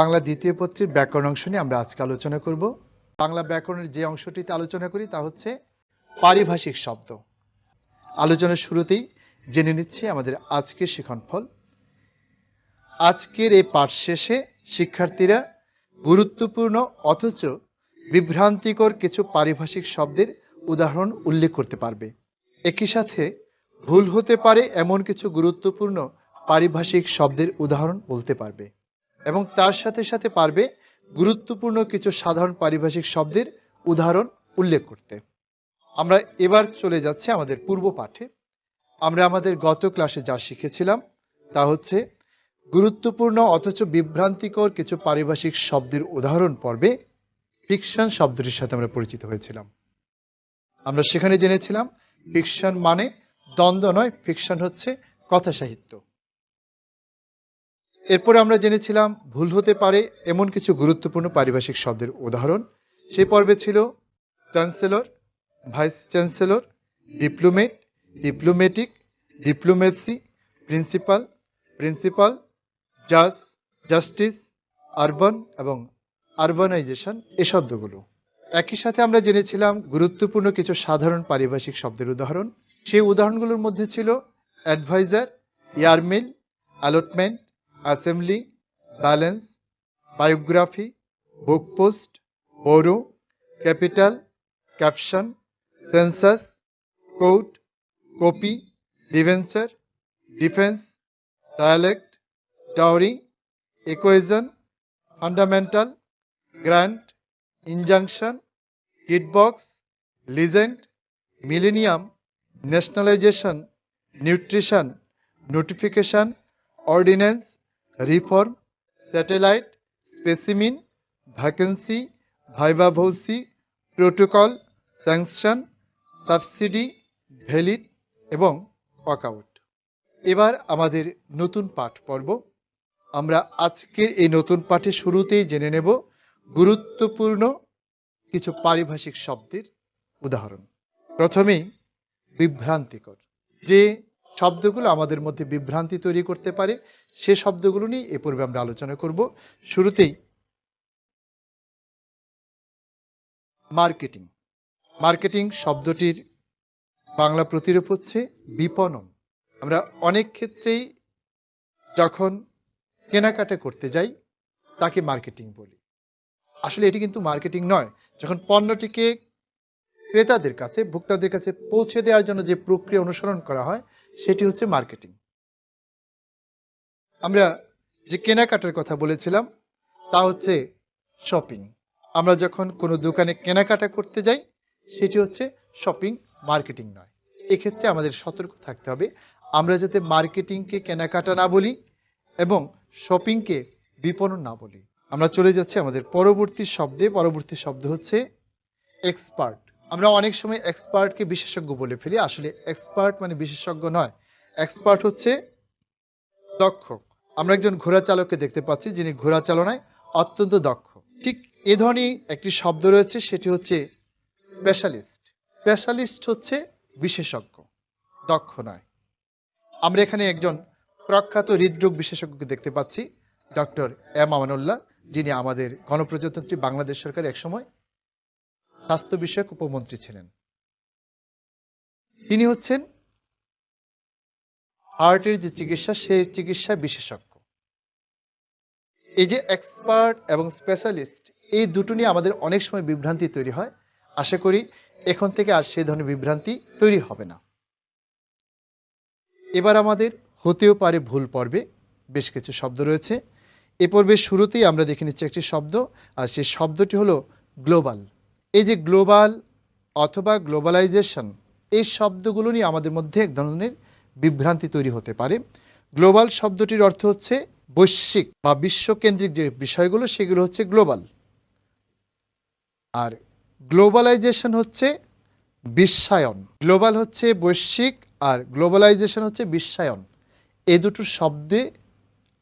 বাংলা দ্বিতীয় পত্রের ব্যাকরণ অংশ নিয়ে আমরা আজকে আলোচনা করব। বাংলা ব্যাকরণের যে অংশটিতে আলোচনা করি তা হচ্ছে পারিভাষিক শব্দ। আলোচনার শুরুতেই জেনে নিচ্ছি আমাদের আজকের শিক্ষণফল আজকের এই পাঠ শেষে শিক্ষার্থীরা গুরুত্বপূর্ণ অথচ বিভ্রান্তিকর কিছু পারিভাষিক শব্দের উদাহরণ উল্লেখ করতে পারবে। একই সাথে ভুল হতে পারে এমন কিছু গুরুত্বপূর্ণ পারিভাষিক শব্দের উদাহরণ বলতে পারবে। এবং তার সাথে সাথে পারবে গুরুত্বপূর্ণ কিছু সাধারণ পারিভাষিক শব্দের উদাহরণ উল্লেখ করতে। আমরা এবার চলে যাচ্ছি আমাদের পূর্ব পাঠে। আমরা আমাদের গত ক্লাসে যা শিখেছিলাম তা হচ্ছে গুরুত্বপূর্ণ অথচ বিভ্রান্তিকর কিছু পারিভাষিক শব্দের উদাহরণ পর্বে ফিকশন শব্দটির সাথে আমরা পরিচিত হয়েছিলাম। আমরা সেখানে জেনেছিলাম ফিকশন মানে দ্বন্দ্ব নয় ফিকশন হচ্ছে কথা সাহিত্য এরপরে আমরা জেনেছিলাম ভুল হতে পারে এমন কিছু গুরুত্বপূর্ণ পারিভাষিক শব্দের উদাহরণ। সেই পর্বে ছিল chancellor, vice chancellor, diplomat diplomatic diplomacy principal principal, জাজ, জাস্টিস, আরবান এবং আরবানাইজেশন এ শব্দগুলো। একই সাথে আমরা জেনেছিলাম গুরুত্বপূর্ণ কিছু সাধারণ পারিভাষিক শব্দের উদাহরণ। সেই উদাহরণগুলোর মধ্যে ছিল adviser, airmail, allotment assembly balance biography book post borough capital caption census court copy debenture defence dialect dowry equation fundamental grant injunction kit box legend millennium nationalisation nutrition notification ordinance reform, satellite, specimen, vacancy viva voce protocol, sanction, subsidy, valid এবং walkout. এবার আমাদের নতুন পাঠ পর্ব। আমরা আজকের এই নতুন পাঠে শুরুতেই জেনে নেব গুরুত্বপূর্ণ কিছু পারিভাষিক শব্দের উদাহরণ। প্রথমেই বিভ্রান্তিকর, যে শব্দগুলো আমাদের মধ্যে বিভ্রান্তি তৈরি করতে পারে। সে শব্দগুলো নিয়ে এ পূর্বে আমরা আলোচনা করব। শুরুতেই মার্কেটিং। মার্কেটিং শব্দটির বাংলা প্রতিরূপ হচ্ছে বিপণন। আমরা অনেক ক্ষেত্রেই যখন কেনাকাটা করতে যাই, তাকে মার্কেটিং বলি। আসলে এটি কিন্তু মার্কেটিং নয়। যখন পণ্যটিকে ক্রেতাদের কাছে, ভোক্তাদের কাছে পৌঁছে দেওয়ার জন্য যে প্রক্রিয়া অনুসরণ করা হয় সেটি হচ্ছে মার্কেটিং। আমরা যে কেনাকাটার কথা বলেছিলাম, তা হচ্ছে শপিং। আমরা যখন কোনো দোকানে কেনাকাটা করতে যাই, সেটি হচ্ছে শপিং, মার্কেটিং নয়। এক্ষেত্রে আমাদের সতর্ক থাকতে হবে। আমরা যাতে মার্কেটিংকে কেনাকাটা না বলি এবং শপিংকে বিপণন না বলি। আমরা চলে যাচ্ছি আমাদের পরবর্তী শব্দে। পরবর্তী শব্দ হচ্ছে এক্সপার্ট আমরা অনেক সময় এক্সপার্টকে বিশেষজ্ঞ বলে ফেলি। আসলে এক্সপার্ট মানে বিশেষজ্ঞ নয়। এক্সপার্ট হচ্ছে দক্ষ। আমরা একজন ঘোড়া চালককে দেখতে পাচ্ছি যিনি ঘোড়া চালনায় অত্যন্ত দক্ষ। ঠিক এ ধরনের একটি শব্দ রয়েছে, সেটি হচ্ছে স্পেশালিস্ট স্পেশালিস্ট হচ্ছে বিশেষজ্ঞ, দক্ষ নয়। আমরা এখানে একজন প্রখ্যাত হৃদরোগ বিশেষজ্ঞকে দেখতে পাচ্ছি, ডক্টর এম আমানুল্লাহ, যিনি আমাদের গণপ্রজাতন্ত্রী বাংলাদেশ সরকার একসময় স্বাস্থ্য বিষয়ক উপমন্ত্রী ছিলেন। তিনি হচ্ছেন হার্টের যে চিকিৎসা সেই চিকিৎসা বিশেষজ্ঞ। এই যে এক্সপার্ট এবং স্পেশালিস্ট এই দুটো নিয়ে আমাদের অনেক সময় বিভ্রান্তি তৈরি হয়। আশা করি এখন থেকে আর সেই ধরনের বিভ্রান্তি তৈরি হবে না। এবার আমাদের হতেও পারে ভুল পর্বে বেশ কিছু শব্দ রয়েছে। এ পর্বের শুরুতেই আমরা দেখে নিচ্ছি একটি শব্দ, আর সেই শব্দটি হলো গ্লোবাল। এই যে গ্লোবাল অথবা গ্লোবালাইজেশন, এই শব্দগুলো নিয়ে আমাদের মধ্যে এক ধরনের বিভ্রান্তি তৈরি হতে পারে। গ্লোবাল শব্দটির অর্থ হচ্ছে বৈশ্বিক বা বিশ্বকেন্দ্রিক যে বিষয়গুলো, সেগুলো হচ্ছে গ্লোবাল। আর গ্লোবালাইজেশন হচ্ছে বিশ্বায়ন। গ্লোবাল হচ্ছে বৈশ্বিক আর গ্লোবালাইজেশন হচ্ছে বিশ্বায়ন। এ দুটো শব্দে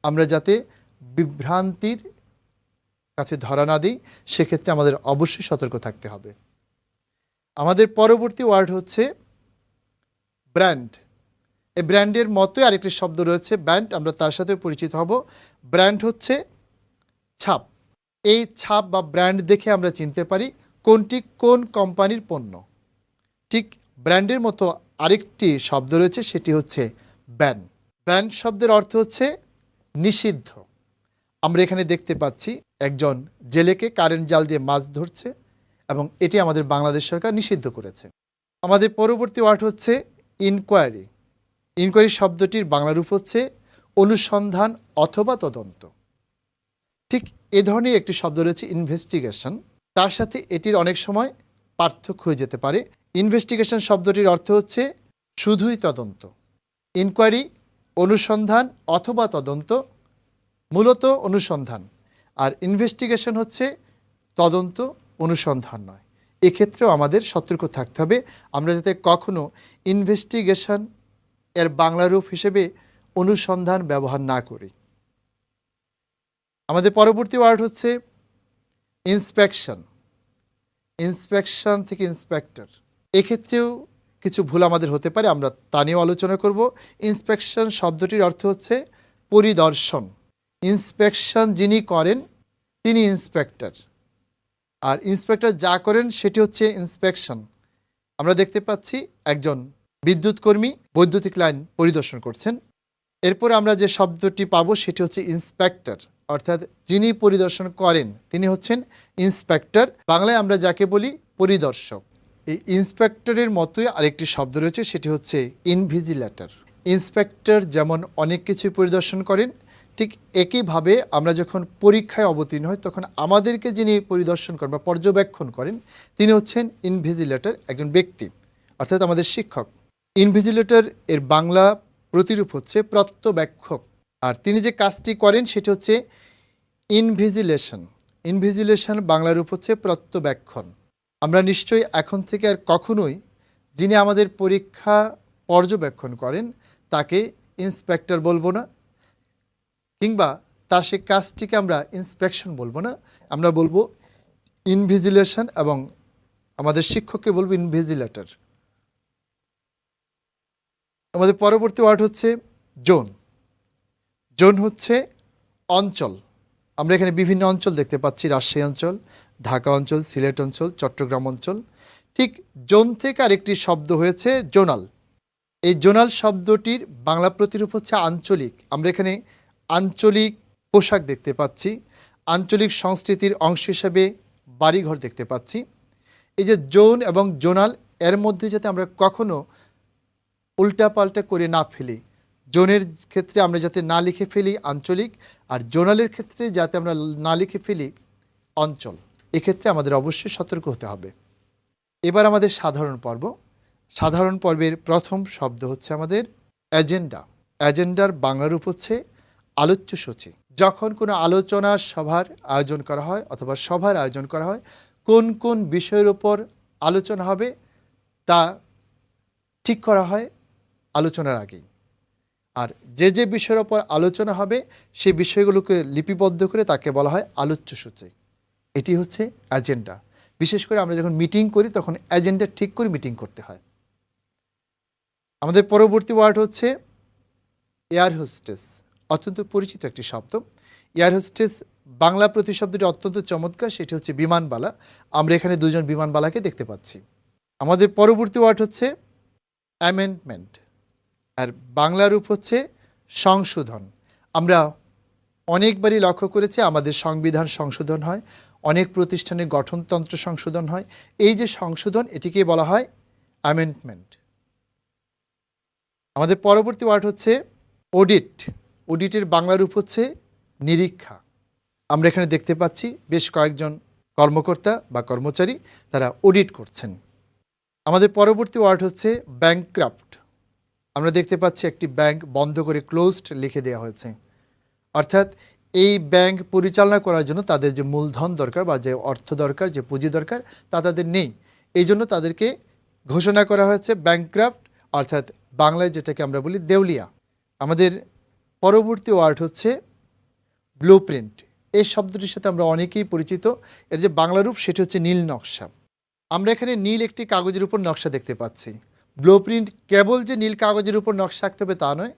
আমরা যাতে বিভ্রান্তির কাছে ধরা না দিই, সেক্ষেত্রে আমাদের অবশ্যই সতর্ক থাকতে হবে। আমাদের পরবর্তী ওয়ার্ড হচ্ছে ব্র্যান্ড। এই ব্র্যান্ডের মতোই আরেকটি শব্দ রয়েছে, ব্র্যান্ড। আমরা তার সাথে পরিচিত হব। ব্র্যান্ড হচ্ছে ছাপ। এই ছাপ বা ব্র্যান্ড দেখে আমরা চিনতে পারি কোনটি কোন কোম্পানির পণ্য। ঠিক ব্র্যান্ডের মতো আরেকটি শব্দ রয়েছে, সেটি হচ্ছে ব্যান। ব্যান শব্দের অর্থ হচ্ছে নিষিদ্ধ। আমরা এখানে দেখতে পাচ্ছি একজন জেলেকে কারেন্ট জাল দিয়ে মাছ ধরছে এবং এটি আমাদের বাংলাদেশ সরকার নিষিদ্ধ করেছে। আমাদের পরবর্তী ওয়ার্ড হচ্ছে ইনকোয়ারি ইনকোয়ারি শব্দটির বাংলা রূপ হচ্ছে অনুসন্ধান অথবা তদন্ত। ঠিক এ ধরনের একটি শব্দ রয়েছে ইনভেস্টিগেশন তার সাথে এটির অনেক সময় পার্থক্য হয়ে যেতে পারে। ইনভেস্টিগেশন শব্দটির অর্থ হচ্ছে শুধুই তদন্ত। ইনকোয়ারি অনুসন্ধান অথবা তদন্ত মূলত অনুসন্ধান। আর ইনভেস্টিগেশন হচ্ছে তদন্ত, অনুসন্ধান নয়। এক্ষেত্রেও আমাদের সতর্ক থাকতে হবে। আমরা যাতে কখনো ইনভেস্টিগেশন এর বাংলা রূপ হিসেবে অনুসন্ধান ব্যবহার না করি। আমাদের পরবর্তী ওয়ার্ড হচ্ছে ইন্সপেকশন ইন্সপেকশন থেকে ইন্সপেক্টর এক্ষেত্রেও কিছু ভুল আমাদের হতে পারে, আমরা তা নিয়েও আলোচনা করব। ইন্সপেকশন শব্দটির অর্থ হচ্ছে পরিদর্শন। ইন্সপেকশন যিনি করেন, তিনি ইন্সপেক্টর। আর ইন্সপেক্টর যা করেন, সেটি হচ্ছে ইন্সপেকশন। আমরা দেখতে পাচ্ছি একজন বিদ্যুৎ কর্মী বৈদ্যুতিক লাইন পরিদর্শন করছেন। এরপর আমরা যে শব্দটি পাবো, সেটি হচ্ছে ইন্সপেক্টর। অর্থাৎ যিনি পরিদর্শন করেন, তিনি হচ্ছেন ইন্সপেক্টর। বাংলায় আমরা যাকে বলি পরিদর্শক। এই ইন্সপেক্টরের মতোই আরেকটি শব্দ রয়েছে, সেটি হচ্ছে ইনভিজিলেটর। ইন্সপেক্টর যেমন অনেক কিছুই পরিদর্শন করেন ঠিক একইভাবে আমরা যখন পরীক্ষায় অবতীর্ণ হই, তখন আমাদেরকে যিনি পরিদর্শন করেন বা পর্যবেক্ষণ করেন, তিনি হচ্ছেন ইনভিজিলেটর একজন ব্যক্তি, অর্থাৎ আমাদের শিক্ষক। ইনভিজিলেটর এর বাংলা প্রতিরূপ হচ্ছে প্রত্যবেক্ষক। আর তিনি যে কাজটি করেন, সেটি হচ্ছে ইনভিজিলেশন ইনভিজিলেশন বাংলা রূপ হচ্ছে প্রত্যবেক্ষণ। আমরা নিশ্চয়ই এখন থেকে আর কখনোই যিনি আমাদের পরীক্ষা পর্যবেক্ষণ করেন, তাকে ইন্সপেক্টর বলব না কিংবা তার সে কাজটিকে আমরা ইন্সপেকশন বলব না, আমরা বলব ইনভিজিলেশন এবং আমাদের শিক্ষককে বলব ইনভিজিলেটর আমাদের পরবর্তী ওয়ার্ড হচ্ছে জোন। জোন হচ্ছে অঞ্চল। আমরা এখানে বিভিন্ন অঞ্চল দেখতে পাচ্ছি, রাজশাহী অঞ্চল, ঢাকা অঞ্চল, সিলেট অঞ্চল, চট্টগ্রাম অঞ্চল। ঠিক জোন থেকে আরেকটি শব্দ হয়েছে জোনাল। এই জোনাল শব্দটির বাংলা প্রতিরূপ হচ্ছে আঞ্চলিক। আমরা এখানে আঞ্চলিক পোশাক দেখতে পাচ্ছি। আঞ্চলিক সংস্কৃতির অংশ হিসেবে বাড়িঘর দেখতে পাচ্ছি। এই যে জোন এবং জোনাল, এর মধ্যে যাতে আমরা কখনো উল্টাপাল্টা করে না ফেলি। জোনের ক্ষেত্রে আমরা যাতে না লিখে ফেলি আঞ্চলিক, আর জোনালের ক্ষেত্রে যাতে আমরা না লিখে ফেলি অঞ্চল। এক্ষেত্রে আমাদের অবশ্যই সতর্ক হতে হবে। এবার আমাদের সাধারণ পর্ব। সাধারণ পর্বের প্রথম শব্দ হচ্ছে আমাদের এজেন্ডা। এজেন্ডার বাংলা রূপ হচ্ছে আলোচ্য সূচি। যখন কোনো আলোচনা সভার আয়োজন করা হয় অথবা সভার আয়োজন করা হয়, কোন কোন বিষয়ের ওপর আলোচনা হবে তা ঠিক করা হয় আলোচনার আগেই। আর যে যে বিষয়ের ওপর আলোচনা হবে, সেই বিষয়গুলোকে লিপিবদ্ধ করে তাকে বলা হয় আলোচ্য সূচি। এটি হচ্ছে অ্যাজেন্ডা বিশেষ করে আমরা যখন মিটিং করি, তখন এজেন্ডা ঠিক করে মিটিং করতে হয়। আমাদের পরবর্তী ওয়ার্ড হচ্ছে এয়ার হোস্টেস অত্যন্ত পরিচিত একটি শব্দ। এয়ার হোস্টেস বাংলা প্রতিশব্দটি অত্যন্ত চমৎকার, সেটি হচ্ছে বিমানবালা। আমরা এখানে দুজন বিমানবালাকে দেখতে পাচ্ছি। আমাদের পরবর্তী ওয়ার্ড হচ্ছে অ্যামেন্ডমেন্ট আর বাংলা রূপ হচ্ছে সংশোধন। আমরা অনেকবারই লক্ষ্য করেছি, আমাদের সংবিধান সংশোধন হয়, অনেক প্রতিষ্ঠানের গঠনতন্ত্র সংশোধন হয়। এই যে সংশোধন এটিকে বলা হয় অ্যামেন্ডমেন্ট আমাদের পরবর্তী ওয়ার্ড হচ্ছে অডিট অডিটের বাংলা রূপ হচ্ছে নিরীক্ষা। আমরা এখানে দেখতে পাচ্ছি বেশ কয়েকজন কর্মকর্তা বা কর্মচারী তারা অডিট করছেন। আমাদের পরবর্তী ওয়ার্ড হচ্ছে ব্যাংক্রাফট। আমরা দেখতে পাচ্ছি একটি ব্যাংক বন্ধ করে ক্লোজড লিখে দেওয়া হয়েছে। অর্থাৎ এই ব্যাংক পরিচালনা করার জন্য তাদের যে মূলধন দরকার বা যে অর্থ দরকার, যে পুঁজি দরকার তা তাদের নেই। এই জন্য তাদেরকে ঘোষণা করা হয়েছে ব্যাংক্রাফট, অর্থাৎ বাংলায় যেটাকে আমরা বলি দেউলিয়া। আমাদের পরবর্তী ওয়ার্ড হচ্ছে ব্লু প্রিন্ট এই শব্দটির সাথে আমরা অনেকেই পরিচিত। এর যে বাংলা রূপ, সেটি হচ্ছে নীল নকশা। আমরা এখানে নীল একটি কাগজের উপর নকশা দেখতে পাচ্ছি। ব্লু প্রিন্ট কেবল যে নীল কাগজের উপর নকশা আঁকতে হবে তা নয়